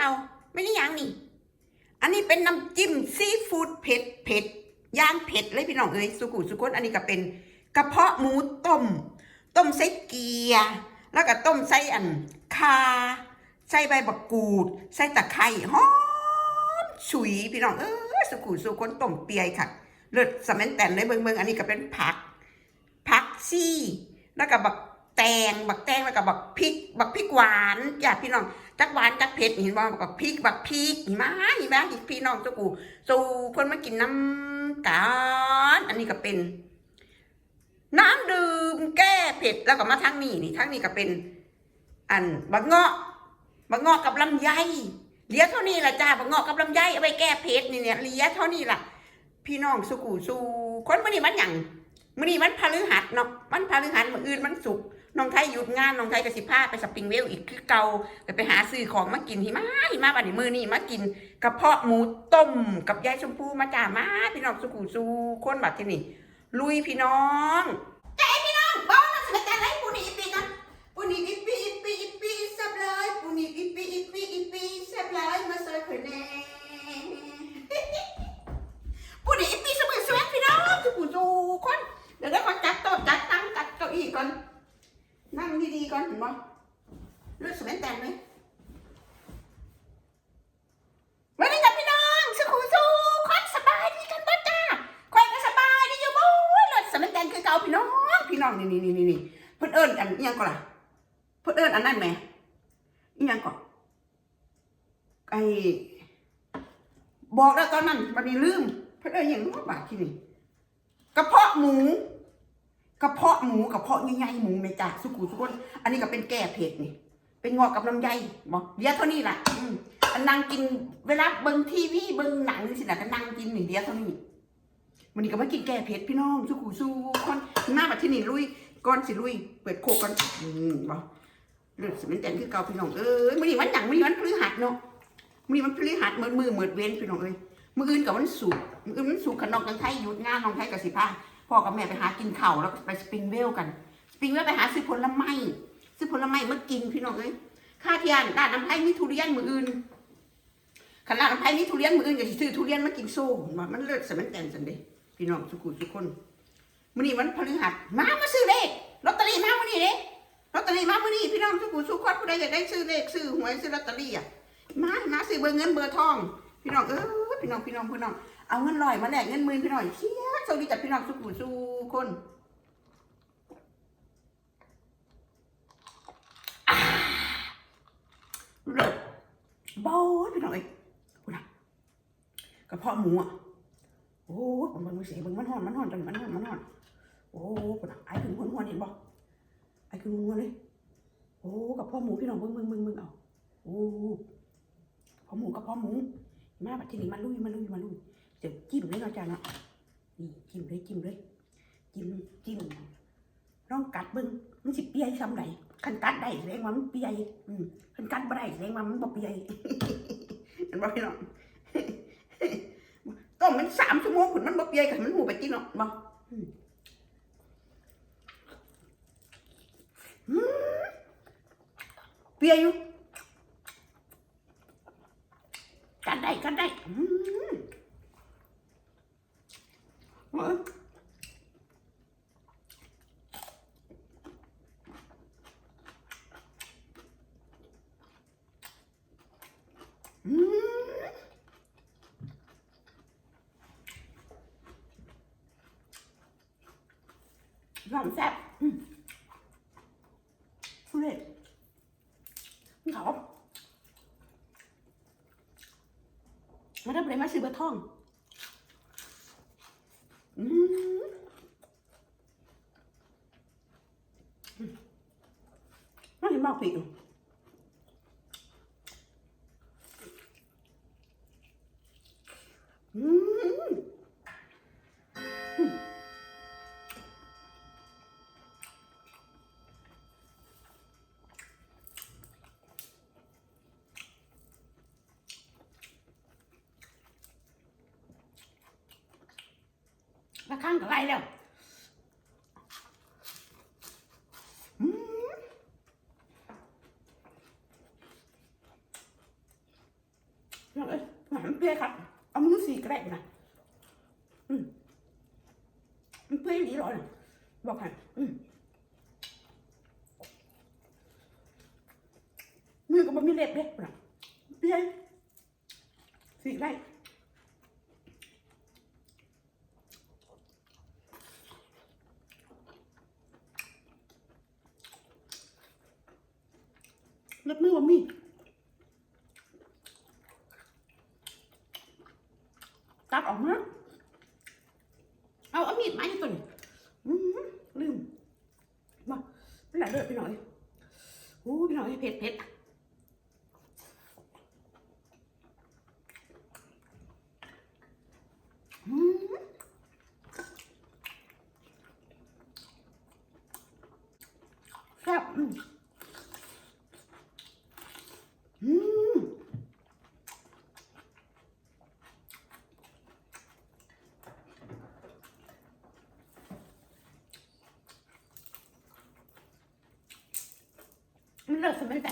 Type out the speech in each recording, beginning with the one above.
เอาไม่ได้ยังนี่ อันนี้เป็นน้ำจิ้มซีฟู้ดเผ็ดเผ็ดย่างเผ็ดเลยพี่น้องเอ้ยสุกุสุกนอันนี้ก็เป็นกระเพาะหมูต้ม ต้มใส่เกียร์แล้วก็ต้มใส่อันคาใส่ใบบักกูด ใส่ตะไคร้หอมฉุยพี่น้องเอ้ยสุกุสุกนต้มเปียค่ะเลือดสม็นแตนเลยเบิ่งเบิ่งอันนี้ก็เป็นผักผักซี่ แล้วก็บัก แตงบักแตงแล้วก็บักพริก บักพริกหวานจ้ะพี่น้องจักหวานจักเผ็ดเห็นบ่บักพริกบักพริกห็นไหมเห็นไหมพี่น้องเจ้ากูสู่คนมากินน้ำกันอันนี้ก็เป็น น้ำดื่มแก้เผ็ดแล้วก็มาทั้งนี้นี่ทั้งนี้ก็เป็น อันบักเงาะบักเงาะกับลำไยเลียเท่านี้ละจ้าบักเงาะกับลำไยเอาไปแก้เผ็ดนี่เนี่ยเลียเท่านี้ล่ะ พี่น้องสุกูสู่คนมื่อนี้มันหยังมื่อนี้มันพฤหัสเนาะมันพฤหัสมื่ออื่นมันสุกร์ น้องไทยหยุดงานน้องไทยกับสิพาไปสปริงเวลอีกคือเก่าไปหาซื้อของมากินหิมะหิมะบัดนี้มือนี้มากินกระเพาะหมูต้มกับยายชมพูมาจ่ามาพี่น้องสุกูสู่คนบัดที่นี่ลุยพี่น้องใจพี่น้องบอกนะสมัยแต่ไรปูนี่อีปีกันปูนี่อีปีอีปีอีปีแซ่บเลยปูนี่อีปีอีปีอีปีแซ่บเลยมาซอยคนแน่ ผู้ดีปีสมือสวยพี่น้องสุกูจูคนเดี๋ยวได้คนจัดโต๊ะจัดตั้งจัดเก้าอี้ก่อนนั่งดีๆก่อนเห็นบ่เลือดสมัยแต่งไหมวันนี้กับพี่น้องสุกูจูคนสบายดีกันบ่จ้าคอยก็สบายดีอยู่บ่เลือดสมัยแต่งคือเก่าพี่น้องพี่น้องนี่นี่นี่นี่เพิ่นเอิ้นอันอิหยังก่อนล่ะเพิ่ นเอิ้นอันนั้นไหมอิหยังก่อนไอ้บอกแล้วตอนนั้นบัดนี้ลืมเพื่อนเอ้ยอย่างนู้นบาทที่นี่กระเพาะหมูกระเพาะหมูกระเพาะใหญ่ๆหมูเมจ่าสุกุสุกนอันนี้ก็เป็นแก้เผ็ดนี่เป็นงอกกับลำไยบอกเดียวเท่านี้แหละอืมอันนั่งกินเวลาเบิ่งทีวีเบิ่งหนังนี่สินะก็นั่งกินหนึ่งเดียวเท่านี้วันนี้ก็มากินแก้เผ็ดพี่น้องสุกุสุคนหน้าบัดที่นี่ลุยก้อนสิลุย เปิดโคกก่อนอืมบอก เลือดสมันแต่นคือเก่าพี่น้องเอ้ยมันนี่วันหนังมันนี่วันพฤหัสเนาะมันนี่วันพฤหัสเหมือนมือเหมือนเว้นพี่น้องเอ้ยมืออื่นกับวันศุกร์มื่ออื่นวันศุกร์กับน้องกันไทยหยุดงานน้องไทยกับสิพาพ่อกับแม่ไปหากินข้าวแล้วไปสปริงเวลกันสปริงเวลไปหาซื้อผลไม้ซื้อผลไม้มากินพี่น้องเอ้ยข้าเทียนร้านน้ำไผ่มีทุเรียนมืออื่นขนาดน้ำไผ่มีทุเรียนมืออื่นก็สิซื้อทุเรียนมากินโซ่ว่ามันเลิศสมันแต่นสันเดพี่น้องสุขุทุกคนมื่อนี้วันพฤหัสมามาซื้อเลขลอตเตอรี่มามื่อนี้เด้ ลอตเตอรี่มามื่อนี้พี่น้องสุขุสุขคนผู้ใดอยากได้ซื้อเลขซื้อหวยซื้อลอตเตอรี่อะมามาซื้อเบอร์เงินเบอร์ทอง พี่น้องเออพี่น้องพี่น้องพี่น้องเอาเงินลอยมาแลกเงินหมื่นพี่น้องเชี่ยโชคดีจากพี่น้องสุขุสุคนเลิศบ้ยพี่น้องเอ้ยคุณน่ะกระเพาะหมูอะโอ้ยผมมันเสียมันหอนมันหอนจังมันหอนมันหอนโอ้คุณน่ะไอ้ถึงหัวหัวเห็นบ่ ไอ้คือหัวเลยโอ้กระเพาะหมูพี่น้องเบิ่งเบิ่งเบิ่งเบิ่งเอาโอ้พาะหมูกระเพาะหมูมาบัดทีนี้มาลุยมาลุยมาลุยเดี๋ยวจิ้มเลยนะจ้าเนาะนี่จิ้มเลยจิ้มเลยจิ้มจิ้มลองกัดเบิ้งมันสิเปียซ้ำใดคันกัดได้แสดงว่ามันเปียอืมคันกัดบ่ได้แสดงว่ามันบ่เปียเห็นบ่พี่น้องต้มมันสามชั่วโมงผลมันบ่เปียกันมันหูไปกินเนาะบ่ อืมอืมเปียอยู่ กันได้กันได้อืมเฮ้ยอืมหอมแซ่บอืมเฮ้ยมันเขา ซื้อบอร์ทองอืมน่าเห็นบอกผิด ไปแล้วองเอ้ยหวานเปรี้ยครับ เอามือสี่กระดกนะอืมมันเปรี้ยดีร้อนบอกค่ะ เอาเอามีดมาอยู่ตัวนี้ลืมมาไม่หลังเลือดไปหน่อยหูพี่หน่อยเผ็ดเผ็ดแซ่บ 热死门蛋。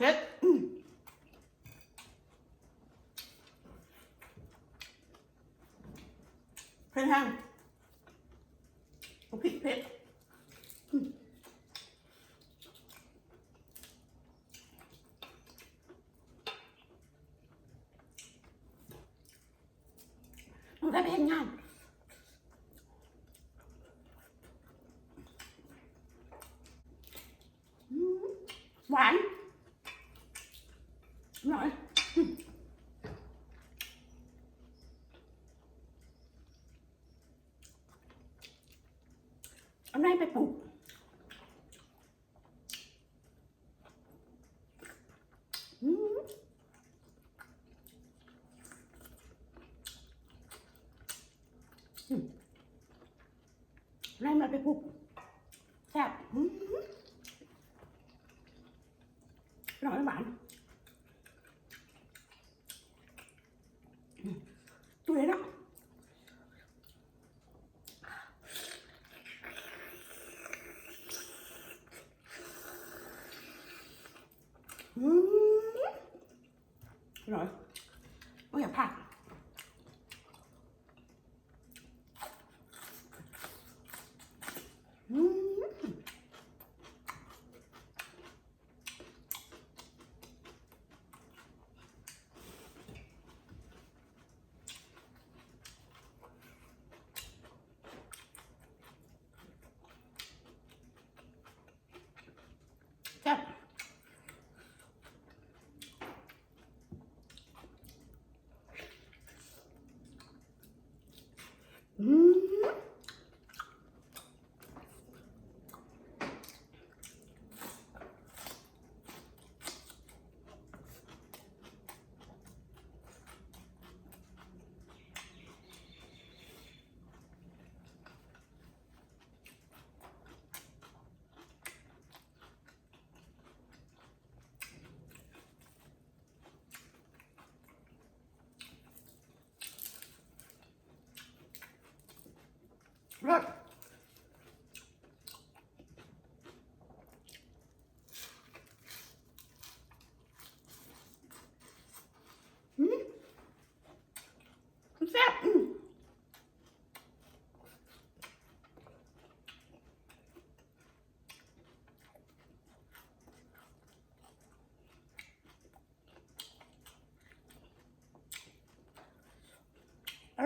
เผ็ดเผ็ดแห้งพริกเผ็ดมันก็เป็นงาน ให้ไปปลูกไล่มาไปปลูกแซ่บ Bak. I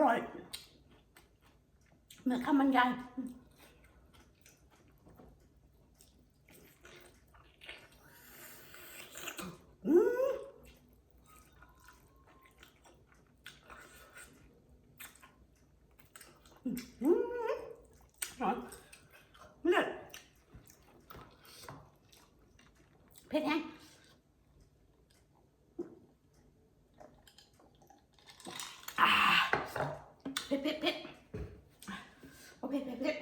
มือนข้าวมันไก่อืมอืมอร่อยเลิศเผ็ดแห้งอ่าเผ็ดเผ็ดเผ็ดโอเคเผ็ดเผ็ด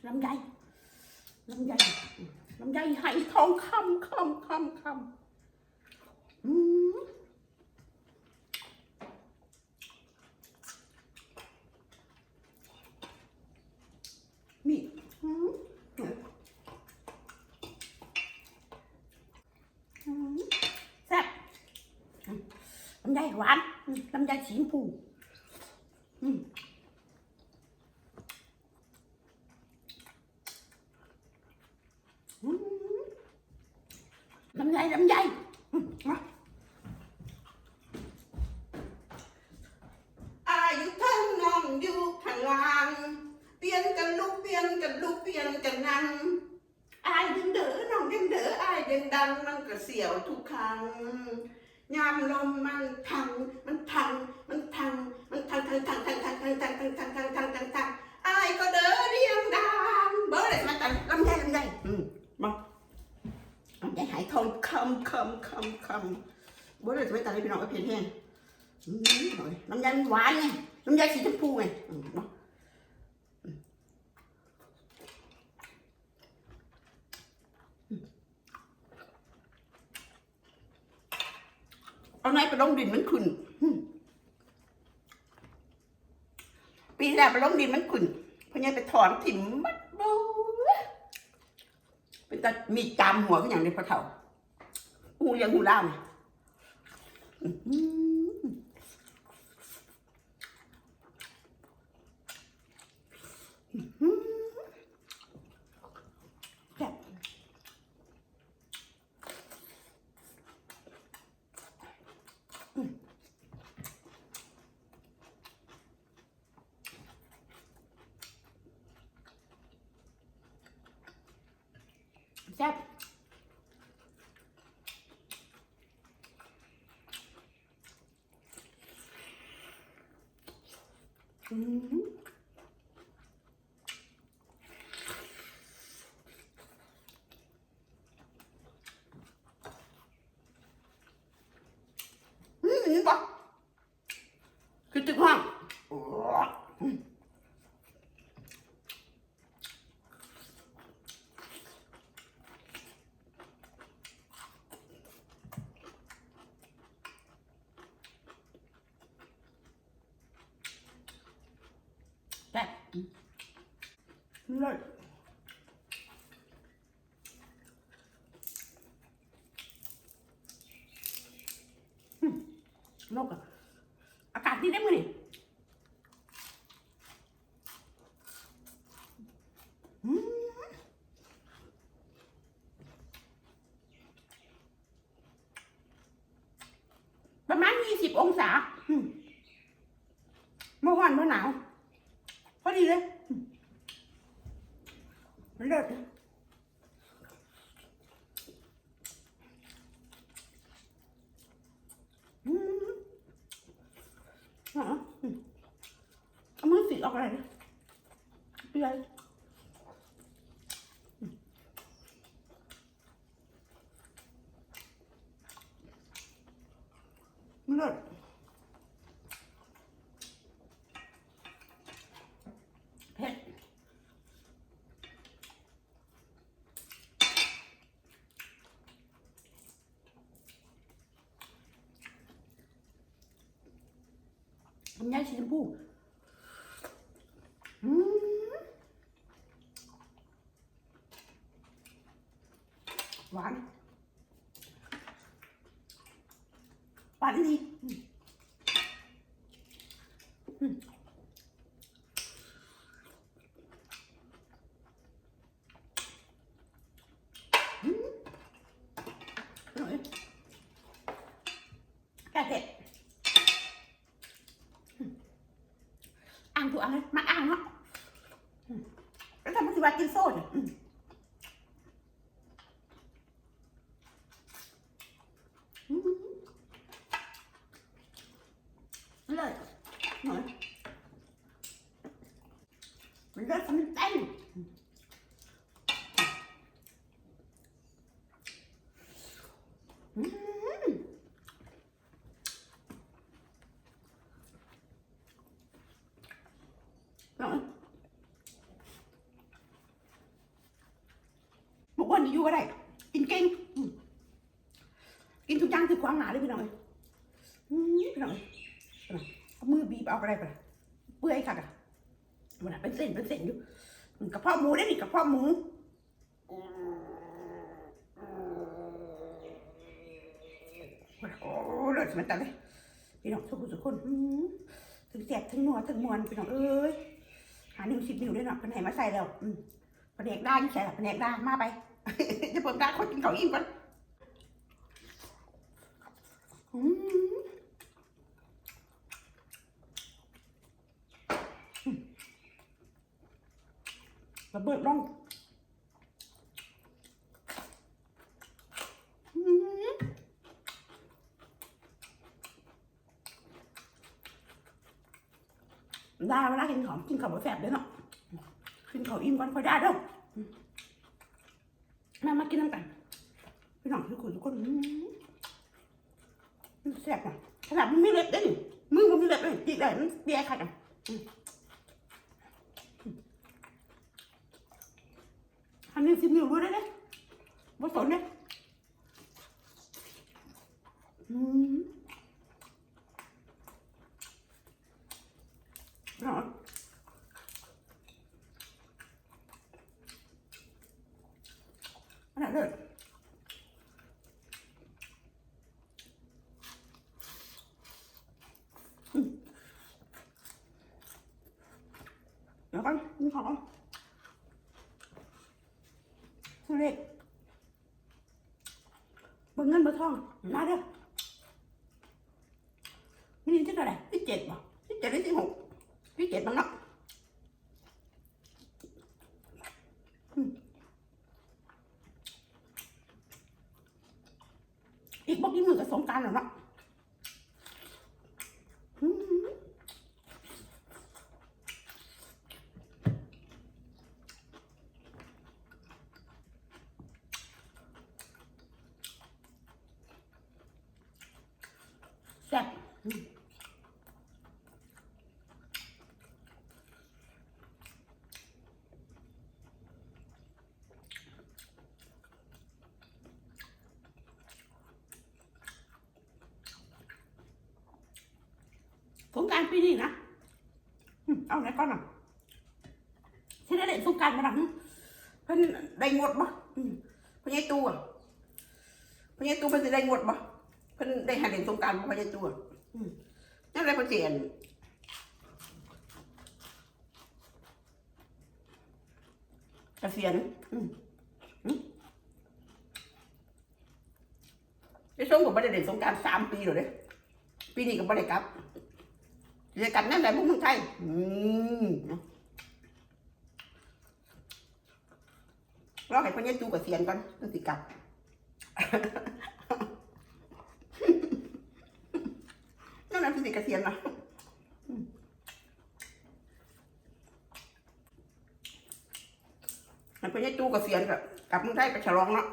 ลำไยลำไยลำไยไหทองคำคำคำคำอืมนี่อืมอืมแซ่บอืมลำไยหวานอืมลำไยสีชมพูอืมอืม ลำไยลำไยอืมมาอายุทั้งน้องอยู่ข้างล่างเปลี่ยนกันลุกเปลี่ยนกันลุกเปลี่ยนกั คำคำบอร์เลยจะไมตันให้พี่น้องเอาเพียงแห้งอืมอร่อยลำยันหวานไงลำไยสีชมพูไงเอาไหนไปลงดินมันขุ่นปีแรกไปลงดินมันขุ่นพอไงไปถอนถิ่มมัดบูเป็นตามีจามหัวก็อย่างในพระเถา อูเลี้ยังหูล่ามอื้อ 음. 음, 이거. 그때 그냥, 음. ประมาณยี่สิบองศา Benar, 不 Andy. อยู่ก็ได้กินเก่งกินทุกอย่างคือความหนาเลยพี่น้องเอ้ยอืมพี่น้องเอ้ยเอามือบีบเอาอะไรไปล่ะเปื่อยค่ะอะมันน่ะเป็นเส้นเป็นเส้นอยู่กระเพาะหมูได้ดิกระเพาะหมูโอ้เลิศมันตัดเลยพี่น้องทุกคนทุกคนอืมถึงแสบถึงนัวถึงมวนพี่น้องเอ้ยหานิ้วสิบนิ้วด้วยเนาะเป็นไหนมาใส่แล้วอืมแผนกด้าอยู่ใส่แผนกด้ามาไป จะเปิดด้าคนกินเขาอิ่มกันระเบิดลงอืมได้เวลากินของกินข้าวบ่แสบเด้อเนาะกินข้าวอิ่มก่อนค่อยได้เด้อ มมามากินน้ำกันพี่น้องทุกคนทุกคนมันแสบอะขนาดมันไม่เล็บเด้อนี่มือมันไม่เล็บเลยจิกได้มันเบี้ยขัดอะอืมอันนี้สิบนิ้วรู้ได้เลยบ่สนเนี่ยอืมเนาะอันนั้นอืมเดี๋ยวกันกินของสุเล็กเบิ่งเงิน เบิ่งทองมาเด้อมินิที่เท่าไหร่ที่เจ็ดบ่ที่เจ็ดหรือที่หกที่เจ็ดบ้างเนาะอืม อีกบอกกี่มือกับสงการหรอเนาะแซ่บอืมสงกรารปีนี้นะอืมเอาไหนก่อนอะที่ได้เล่นสงกรารมาหลังเพิ่นได้งดบ่อืมเพิ่นยายตัวเพิ่นยายตัวเพิ่นสิได้งดบ่เพิ่นได้หาเล่นสงกรารบ่เพิ่นยายตัวอืมนั่นแหละเพิ่นสิอันเกษียณอืมอืมไอ้ส้มก็บ่ได้เล่นสงกรารสามปีแล้วเด้ปีนี้ก็บ่ได้กลับจะกลับนั่นแหละพวกมึงไทยอืมรอให้พ่อเนี่ยจูกับเสียนก่อนต้องสิกลับนั่นแหละคือสิกเกษียณนะอืม มันเป็นี่ยจูกับเสียนกับกลับเมึงไทยไปฉลองเนาะ